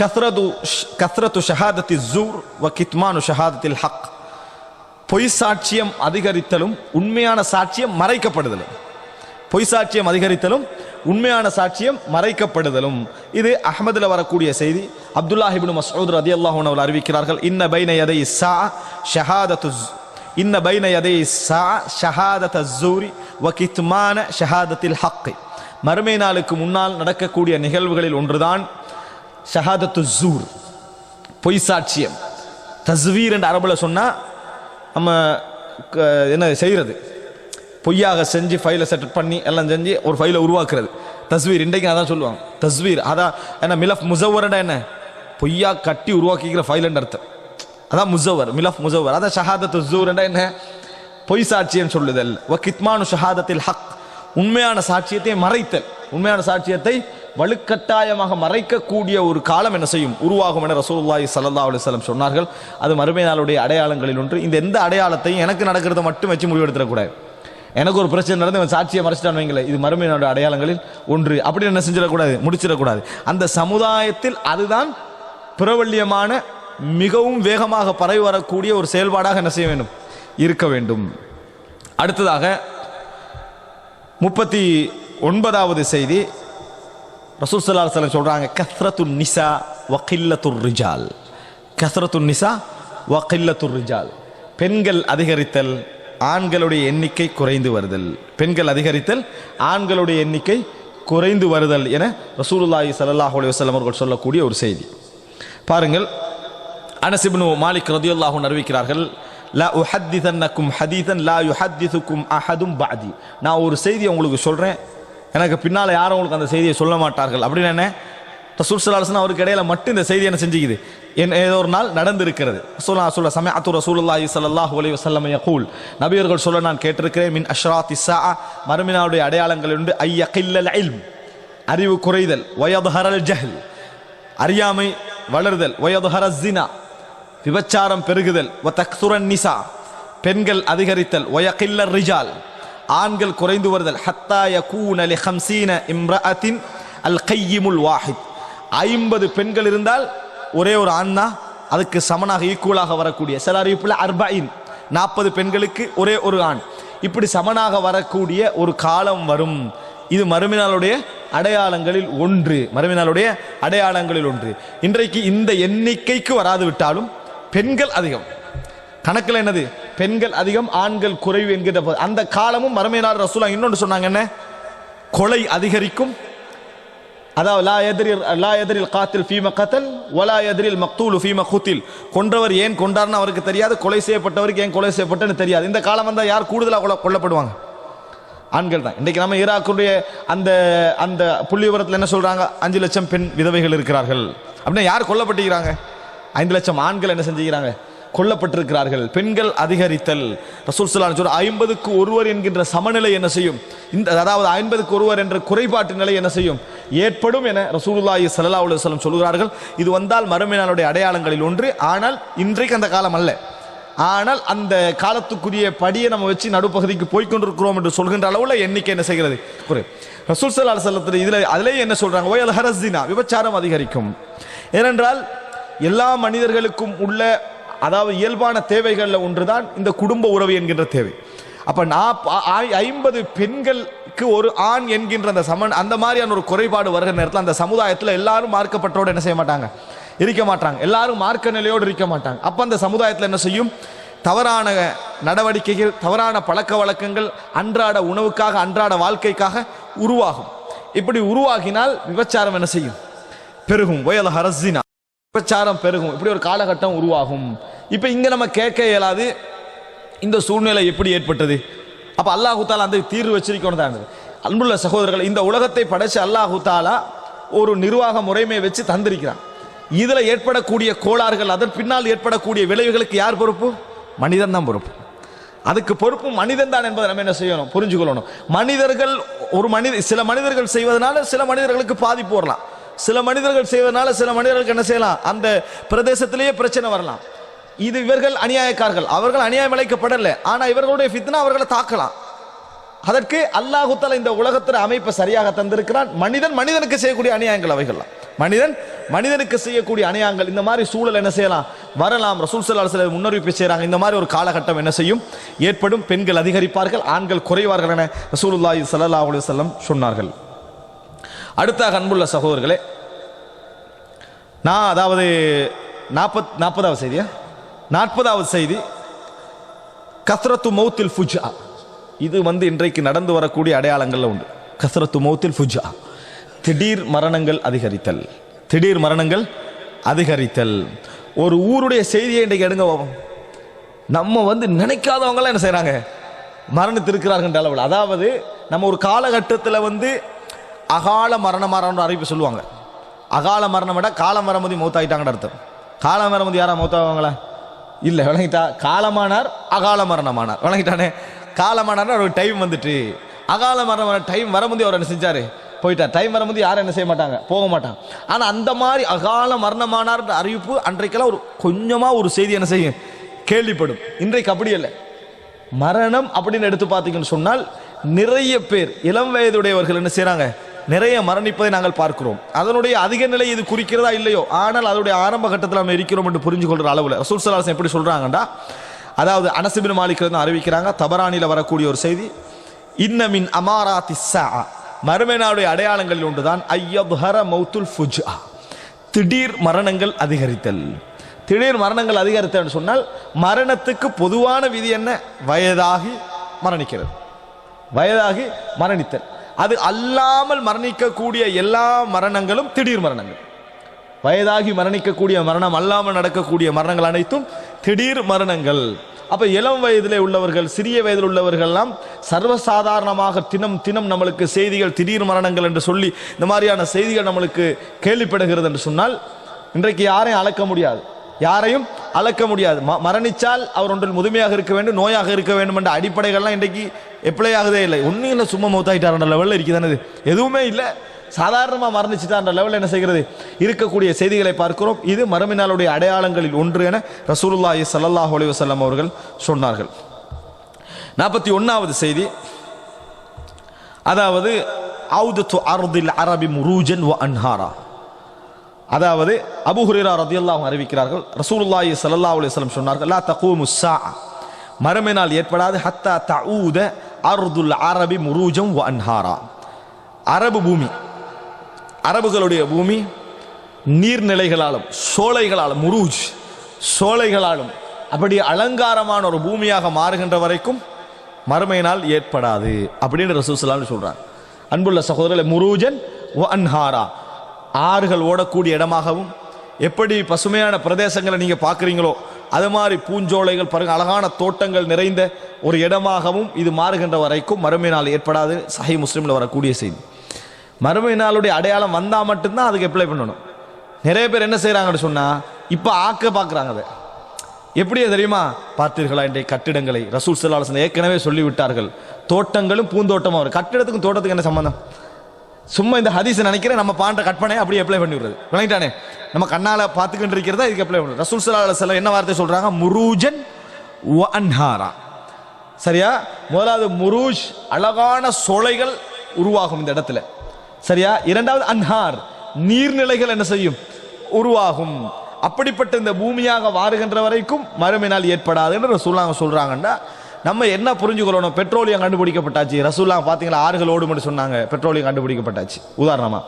கத்ரது கத்ரத்து ஷஹாதத்தி ஜூர் வ கித்மானு ஷஹாதத்தில் ஹக். பொய் சாட்சியம் அதிகரித்தலும் உண்மையான சாட்சியம் மறைக்கப்படுதலும். பொய் சாட்சியம் அதிகரித்தலும் உண்மையான சாட்சியம் மறைக்கப்படுதலும். இது அஹ்மதுல வரக்கூடிய செய்தி. அப்துல்லாஹிபின் மசூத் ரதி அல்லாஹூன் அவர் அறிவிக்கிறார்கள் இன்ன பைன யதை சா ஷஹாதத்து இன்ன பைன யதை சா ஷஹாதத் ஜூரி வ கித்மான ஷஹாதத்தில் ஹக்கை. மறுமை நாளுக்கு முன்னால் நடக்கக்கூடிய நிகழ்வுகளில் ஒன்றுதான் ஷஹாதத்து ஜூர் பொய் சாட்சியம். தஸ்வீர் என்று அரபில் சொன்னால் நம்ம க- என்ன செய்கிறது பொய்யாக செஞ்சு ஃபைலை செட் பண்ணி எல்லாம் செஞ்சு ஒரு ஃபைலை உருவாக்குறது. தஸ்வீர் இன்றைக்கு அதான் சொல்லுவாங்க. தஸ்வீர் அதான் என்ன மிலஃப் முசவரடா என்ன? பொய்யா கட்டி உருவாக்கிக்கிற ஃபைலுன்னு அர்த்தம். அதான் முசவர் மிலஃப் முசவர் அதான் ஷஹாதத்து ஜூர்ண்டா என்ன? பொய் சாட்சியம் சொல்லுதல். வ கித்மானு ஷஹாதத்தில் ஹக் உண்மையான சாட்சியத்தை மறைத்தல். உண்மையான சாட்சியத்தை வலுக்கட்டாயமாக மறைக்கக்கூடிய ஒரு காலம் என்ன செய்யும்? உருவாகும் என ரசூல்லாய் சல்லா அலைஹி சொன்னார்கள். அது மறுமை நாளுடைய அடையாளங்களில் ஒன்று. இந்த எந்த அடையாளத்தையும் எனக்கு நடக்கிறத மட்டும் வச்சு முடிவெடுத்துடக்கூடாது. எனக்கு ஒரு பிரச்சனை நடந்து அவன் சாட்சியை மறைச்சிட்டான் வைங்களேன். இது மறுமை அடையாளங்களில் ஒன்று. அப்படி என்ன செஞ்சிடக்கூடாது? முடிச்சிடக்கூடாது. அந்த சமுதாயத்தில் அதுதான் பிரபல்யமான மிகவும் வேகமாக பரவி வரக்கூடிய ஒரு செயல்பாடாக என்ன செய்ய வேண்டும்? இருக்க வேண்டும். அடுத்ததாக முப்பத்தி ஒன்பதாவது செய்தி. ரசூல் சல்லா சலம் வஸல்லம் சொல்றாங்க கத்ரத்து நிசா வக்கில்லத்து ரிஜால். கத்ரத்து நிசா வக்கில்லத்து ரிஜால். பெண்கள் அதிகரித்தல் ஆண்களுடைய எண்ணிக்கை குறைந்து வருதல். பெண்கள் அதிகரித்தல் ஆண்களுடைய எண்ணிக்கை குறைந்து வருதல் என ரசூலுல்லாஹி ஸல்லல்லாஹு அலைஹி அவர்கள் சொல்லக்கூடிய ஒரு செய்தி. பாருங்கள் அனஸ் மாலிக் ரதியல்லாஹு அன்ஹு அறிவிக்கிறார்கள் லா உஹத்திதன்னக்கும் ஹதீதன் லா யுஹத்திதுக்கும் அஹதும் பாதி நான் ஒரு செய்தியை உங்களுக்கு சொல்கிறேன் எனக்கு பின்னால் யாரும் உங்களுக்கு அந்த செய்தியை சொல்ல மாட்டார்கள். அப்படின்னு என்ன? ரசூல் சலாஹன் அவருக்கு இடையில மட்டும் இந்த செய்தி என்ன செஞ்சுக்குது. என் ஏதோ ஒரு நாள் நடந்திருக்கிறது. சொல்லா சொல்ல சமயத்து ரசூலுல்லாஹி சல்லாஹ் ஒலி வசல்லமைய கூல் நபியர்கள் சொல்ல நான் கேட்டிருக்கிறேன் மின் அஷ்ராத் இசா மறுமினாவுடைய அடையாளங்கள் உண்டு ஐய கில்லல் இல்ம் அறிவு குறைதல் வயதுஹரல் ஜஹல் அறியாமை வளர்தல் வயதுஹர ஜினா விபச்சாரம் பெருகுதல் வ தக்சுரன் நிசா பெண்கள் அதிகரித்தல் வயகில்ல ரிஜால் ஆண்கள் குறைந்து வருதல். ஹத்தா யகூன லி ஹம்சீன இம்ரஅத்தின் அல் கையிமுல் வாஹித். ஐம்பது பெண்கள் இருந்தால் ஒரே ஒரு ஆண் தான் அதுக்கு சமனாக ஈக்குவலாக வரக்கூடிய. சில அறிவிப்பில் அர்பாயின் நாற்பது பெண்களுக்கு ஒரே ஒரு ஆண். இப்படி சமனாக வரக்கூடிய ஒரு காலம் வரும். இது மறுமைநாளுடைய அடையாளங்களில் ஒன்று. மறுமைநாளுடைய அடையாளங்களில் ஒன்று. இன்றைக்கு இந்த எண்ணிக்கைக்கு வராது விட்டாலும் பெண்கள் அதிகம். கணக்கில் என்னது? பெண்கள் அதிகம் ஆண்கள் குறைவு என்கிற போது அந்த காலமும் மறுமையினால் ரசூலா இன்னொன்று சொன்னாங்க என்ன? கொலை அதிகரிக்கும். அதாவது லா எதிரில் லா எதிரில் காத்தில் ஃபீம கத்தல் ஒலா எதிரில் மக்தூல் ஃபீம குத்தில் கொன்றவர் ஏன் கொண்டார்னு அவருக்கு தெரியாது கொலை செய்யப்பட்டவருக்கு ஏன் கொலை செய்யப்பட்டன்னு தெரியாது. இந்த காலம் வந்தால் யார் கூடுதலாக கொல்ல கொல்லப்படுவாங்க? ஆண்கள் தான். இன்றைக்கு நம்ம ஈராக்குடைய அந்த அந்த புள்ளி விவரத்தில் என்ன சொல்கிறாங்க அஞ்சு லட்சம் பெண் விதவைகள் இருக்கிறார்கள். அப்படின்னா யார் கொல்லப்பட்டிருக்கிறாங்க? ஐந்து லட்சம் ஆண்கள் என்ன செஞ்சுக்கிறாங்க? கொல்லப்பட்டிருக்கிறார்கள். பெண்கள் அதிகரித்தல். ரசூல் ஸல்லல்லாஹு சொல்ற ஐம்பதுக்கு ஒருவர் என்கின்ற சமநிலை என்ன செய்யும்? இந்த அதாவது ஐம்பதுக்கு ஒருவர் என்ற குறைபாட்டு நிலை என்ன செய்யும்? ஏற்படும் என ரசூலுல்லாஹி சல்லா அலைஹி வஸல்லம் சொல்கிறார்கள். இது வந்தால் மறுமை அடையாளங்களில் ஒன்று. ஆனால் இன்றைக்கு அந்த காலம் அல்ல. ஆனால் அந்த காலத்துக்குரிய படியை நம்ம வச்சு நடுப்பகுதிக்கு போய்கொண்டிருக்கிறோம் என்று சொல்கின்ற அளவில் எண்ணிக்கை என்ன செய்கிறது? ஒரு ரசூல் சல்லா செல்லத்தில் இதில் அதிலேயே என்ன சொல்கிறாங்க ஓயல் ஹரஸ்தினா விபச்சாரம் அதிகரிக்கும். ஏனென்றால் எல்லா மனிதர்களுக்கும் உள்ள அதாவது இயல்பான தேவைகளில் ஒன்றுதான் இந்த குடும்ப உறவு என்கின்ற தேவை. அப்ப நான் ஐம்பது பெண்களுக்கு ஒரு ஆண் என்கின்ற அந்த சமன் அந்த மாதிரியான ஒரு குறைபாடு வருகிற நேரத்தில் அந்த சமுதாயத்தில் எல்லாரும் மார்க்கப்பட்டோடு என்ன செய்ய மாட்டாங்க? இருக்க மாட்டாங்க. எல்லாரும் மார்க்க நிலையோடு இருக்க மாட்டாங்க. அப்ப அந்த சமுதாயத்தில் என்ன செய்யும்? தவறான நடவடிக்கைகள் தவறான பழக்க வழக்கங்கள் அன்றாட உணவுக்காக அன்றாட வாழ்க்கைக்காக உருவாகும். இப்படி உருவாகினால் விபச்சாரம் என்ன செய்யும்? பெருகும். வயல் ஹரசினா பிரச்சாரம் பெருகும். இப்படி ஒரு காலகட்டம் உருவாகும். இப்போ இங்கே நம்ம கேட்க இயலாது. இந்த சூழ்நிலை எப்படி ஏற்பட்டது? அப்போ அல்லாஹு தாலா அந்த தீர்வு வச்சிருக்கணும் தான். அன்புள்ள சகோதரர்கள் இந்த உலகத்தை படைச்சு அல்லாஹு தாலா ஒரு நிர்வாக முறைமையை வச்சு தந்திருக்கிறான். இதில் ஏற்படக்கூடிய கோளாறுகள் அதன் பின்னால் ஏற்படக்கூடிய விளைவுகளுக்கு யார் பொறுப்பு? மனிதன் தான் பொறுப்பு. அதுக்கு பொறுப்பு மனிதன் தான் என்பதை நம்ம என்ன செய்யணும்? புரிஞ்சுக்கொள்ளணும். மனிதர்கள் ஒரு மனித சில மனிதர்கள் செய்வதனால சில மனிதர்களுக்கு பாதிப்பு வரலாம். சில மனிதர்கள் செய்வதனால சில மனிதர்களுக்கு என்ன செய்யலாம்? அந்த பிரதேசத்திலேயே பிரச்சனை வரலாம். இது இவர்கள் அநியாயக்காரர்கள். அவர்கள் அநியாயம் இழைக்கப்படல ஆனா இவர்களுடைய ஃபித்னா அவர்களை தாக்கலாம். அதற்கு அல்லாஹு இந்த உலகத்தில் அமைப்பை சரியாக தந்திருக்கிறான். மனிதன் மனிதனுக்கு செய்யக்கூடிய அநியாயங்கள் அவைகள்லாம். மனிதன் மனிதனுக்கு செய்யக்கூடிய அநியாயங்கள். இந்த மாதிரி சூழல் என்ன செய்யலாம்? வரலாம். ரசூல் சல்லா சில முன்னறிவிப்பு செய்கிறாங்க இந்த மாதிரி ஒரு காலகட்டம் என்ன செய்யும்? ஏற்படும். பெண்கள் அதிகரிப்பார்கள் ஆண்கள் குறைவார்கள் என ரசூலுல்லாஹி சல்லா அலைஹி சொன்னார்கள். அடுத்த அன்புள்ள சகோதரர்களே நான் அதாவது நாற்பத் நாற்பதாவது செய்தியா நாற்பதாவது செய்தி கஸ்ரத்து மௌத்தில் ஃபுஜா இது வந்து இன்றைக்கு நடந்து வரக்கூடிய அடையாளங்களில் உண்டு. கஸ்ரத்து மௌத்தில் ஃபுஜா திடீர் மரணங்கள் அதிகரித்தல். திடீர் மரணங்கள் அதிகரித்தல். ஒரு ஊருடைய செய்தியை இன்றைக்கு எடுங்க நம்ம வந்து நினைக்காதவங்களாம் என்ன செய்கிறாங்க மரணித்திருக்கிறார்கள் அளவில். அதாவது நம்ம ஒரு காலகட்டத்தில் வந்து அகால மரண அறிவிப்பு சொல்லுவாங்க. அகால மரணம் விட காலம் வரமதி மௌத்தாயிட்டாங்கன்னு அர்த்தம். காலம் வரமதி யாரா மௌத்தாவாங்களா? இல்லை விளங்கிட்டா. காலமானார் அகால மரணமானார். விளங்கிட்டானே. காலமானார் ஒரு டைம் வந்துட்டு. அகால மரணம் டைம் வரும்போது அவர் என்ன செஞ்சாரு? போயிட்டார். டைம் வரும்போது யாரும் என்ன செய்ய மாட்டாங்க? போக மாட்டாங்க. ஆனால் அந்த மாதிரி அகால மரணமானார் அறிவிப்பு அன்றைக்கெல்லாம் ஒரு கொஞ்சமாக ஒரு செய்தி என்ன செய்யும்? கேள்விப்படும். இன்றைக்கு அப்படி இல்லை மரணம் அப்படின்னு எடுத்து பார்த்தீங்கன்னு சொன்னால் நிறைய பேர் இளம் வயதுடையவர்கள் என்ன செய்கிறாங்க நிறைய மரணிப்பதை நாங்கள் பார்க்கிறோம். அதனுடைய அதிக நிலை இது குறிக்கிறதா இல்லையோ? ஆனால் அதனுடைய ஆரம்ப கட்டத்தில் நம்ம இருக்கிறோம் என்று புரிஞ்சு கொள்கிற அளவில். ரசூல் சலாசன் எப்படி சொல்கிறாங்கடா அதாவது அனசுபின் மாலிக் அறிவிக்கிறாங்க தபரானியில் வரக்கூடிய ஒரு செய்தி இன்னமின் அமாராத்தி மறுமைனாவுடைய அடையாளங்களில் ஒன்றுதான் ஐயப்ஹர மௌத்துல் ஃபுஜ்ஆ திடீர் மரணங்கள் அதிகரித்தல். திடீர் மரணங்கள் அதிகரித்தல் சொன்னால் மரணத்துக்கு பொதுவான விதி என்ன? வயதாகி மரணிக்கிறது. வயதாகி மரணித்தல். அது அல்லாமல் மரணிக்கக்கூடிய எல்லா மரணங்களும் திடீர் மரணங்கள். வயதாகி மரணிக்கக்கூடிய மரணம் அல்லாமல் நடக்கக்கூடிய மரணங்கள் அனைத்தும் திடீர் மரணங்கள். அப்ப இளம் வயதிலே உள்ளவர்கள் சிறிய வயதில் உள்ளவர்கள்லாம் சர்வசாதாரணமாக தினம் தினம் நம்மளுக்கு செய்திகள் திடீர் மரணங்கள் என்று சொல்லி இந்த மாதிரியான செய்திகள் நம்மளுக்கு கேள்விப்படுகிறது என்று சொன்னால் இன்றைக்கு யாரையும் அளக்க முடியாது. யாரையும் அளக்க முடியாது. ம- மரணிச்சால் அவர் ஒன்றில் முதுமையாக இருக்க வேண்டும் நோயாக இருக்க வேண்டும் என்ற அடிப்படைகள்லாம் இன்றைக்கு எப்ளை ஆகுதே இல்லை. ஒன்றும் இல்லை சும்மா மௌத்தாயிட்டார்ன்ற லெவலில் இருக்குது எதுவுமே இல்லை. சாதாரணமாக மரணிச்சுட்டான்ற லெவலில் என்ன செய்கிறது? இருக்கக்கூடிய செய்திகளை பார்க்கிறோம். இது மரமினாலுடைய அடையாளங்களில் ஒன்று என ரசூலுல்லாஹி சல்லாஹ் அலைஹி வஸல்லம் அவர்கள் சொன்னார்கள். நாற்பத்தி ஒன்றாவது செய்தி. அதாவது அவுதத்து அர்தில் அரபி முரூஜன் வ அன்ஹாரா. அதாவது அபு ஹுரேரா ரதியல்லாஹு அறிவிக்கிறார்கள். ரசூலுல்லாஹி ஸல்லல்லாஹு அலைஹி வஸல்லம் சொன்னார்கள் லா தகூமு ஸாஅ. மறுமை ஏற்படாது ஹத்தா தஊத அர்துல் அரபி முரூஜம் வ அன்ஹாரா. அரபு பூமி அரபுகளுடைய பூமி நீர்நிலைகளாலும் சோலைகளாலும் முரூஜ் சோலைகளாலும் அப்படி அலங்காரமான ஒரு பூமியாக மாறுகின்ற வரைக்கும் மறுமையினால் ஏற்படாது. அப்படின்னு ரசூசலான்னு சொல்கிறார் அன்புள்ள சகோதரர் முரூஜன் வ அன்ஹாரா. ஆறுகள் ஓடக்கூடிய இடமாகவும் எப்படி பசுமையான பிரதேசங்களை நீங்கள் பார்க்குறீங்களோ அது மாதிரி பூஞ்சோலைகள் பாருங்கள் அழகான தோட்டங்கள் நிறைந்த ஒரு இடமாகவும் இது மாறுகின்ற வரைக்கும் மறுமை நாள் ஏற்படாது. சஹி முஸ்லீமில் வரக்கூடிய செய்தி. மறுமை நாளுடைய அடையாளம் வந்தால் மட்டும்தான் அதுக்கு அப்ளை பண்ணணும். நிறைய பேர் என்ன செய்கிறாங்கன்னு சொன்னால் இப்போ ஆக்க பார்க்குறாங்க அதை. எப்படியே தெரியுமா? பார்த்தீர்களா? இன்றைய கட்டிடங்களை ரசூல் சல்லாஹ் ஏற்கனவே சொல்லிவிட்டார்கள். தோட்டங்களும் பூந்தோட்டமும் வரும். கட்டிடத்துக்கும் தோட்டத்துக்கு என்ன சம்மந்தம் சும்மா இந்த ஹதீஸ் நினைக்கிறேன் நம்ம பாண்ட கற்பனை அப்படியே அப்ளை பண்ணி விடுறது விளங்கிட்டானே நம்ம கண்ணால பார்த்துக்கிட்டு இருக்கிறதா இதுக்கு அப்ளை பண்ணுறது ரசூல் சல்லா செல்லம் என்ன வார்த்தை சொல்றாங்க? முரூஜன் அன்ஹாரா. சரியா? முதலாவது முரூஜ் அழகான சோலைகள் உருவாகும் இந்த இடத்துல. சரியா? இரண்டாவது அன்ஹார் நீர்நிலைகள் என்ன செய்யும்? உருவாகும். அப்படிப்பட்ட இந்த பூமியாக வாருகின்ற வரைக்கும் மறுமையினால் ஏற்படாது என்று ரசூல்லாங்க சொல்றாங்கன்னா நம்ம என்ன புரிஞ்சுக்கொள்ளணும்? பெட்ரோலியம் கண்டுபிடிக்கப்பட்டாச்சு. ரசூல்லா பார்த்தீங்களா ஆறுகள் ஓடும்னு சொன்னாங்க. பெட்ரோலியம் கண்டுபிடிக்கப்பட்டாச்சு. உதாரணமாக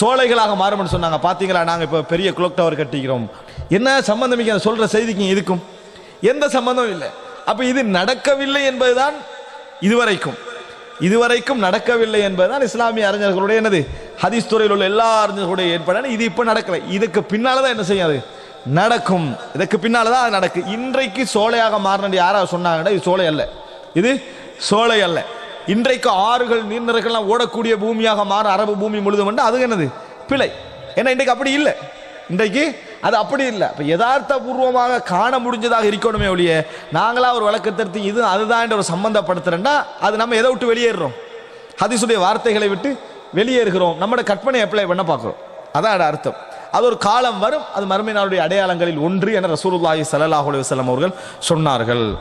சோலைகளாக மாறும்னு சொன்னாங்க. பார்த்தீங்களா நாங்கள் இப்போ பெரிய குளோக் டவர் கட்டிக்கிறோம். என்ன சம்பந்தம் இங்க? சொல்கிற செய்திக்கு இதுக்கும். எந்த சம்பந்தமும் இல்லை. அப்போ இது நடக்கவில்லை என்பதுதான் இதுவரைக்கும். இதுவரைக்கும் நடக்கவில்லை என்பதுதான் இஸ்லாமிய அறிஞர்களுடைய என்னது? ஹதீஸ் துறையில் உள்ள எல்லா அறிஞர்களுடைய ஏற்பாடான இது இப்போ நடக்கலை. இதுக்கு பின்னால் தான் என்ன செய்யாது நடக்கும். இதுக்கு பின்னால் தான் அது நடக்கு. இன்றைக்கு சோலையாக மாறினது யாராவது சொன்னாங்கன்னா இது சோலை அல்ல. இது சோலை அல்ல. இன்றைக்கு ஆறுகள் நீர்நிறைகள்லாம் ஓடக்கூடிய பூமியாக மாற அரபு பூமி முழுதும் வந்து அது என்னது? பிழை. ஏன்னா இன்றைக்கு அப்படி இல்லை. இன்றைக்கு அது அப்படி இல்லை. இப்போ யதார்த்த பூர்வமாக காண முடிஞ்சதாக இருக்கணுமே ஒழிய நாங்களாக ஒரு வழக்கத்திற்கு இது அதுதான் ஒரு சம்பந்தப்படுத்துறேன்னா அது நம்ம எதை விட்டு வெளியேறுறோம்? ஹதீசுடைய வார்த்தைகளை விட்டு வெளியேறுகிறோம். நம்மளோட கற்பனை அப்ளை பண்ண பார்க்குறோம். அதான் அர்த்தம். அது ஒரு காலம் வரும். அது மறுமை நாளுடைய அடையாளங்களில் ஒன்று என ரசூலுல்லாஹி ஸல்லல்லாஹு அலுவலம் அவர்கள் சொன்னார்கள்.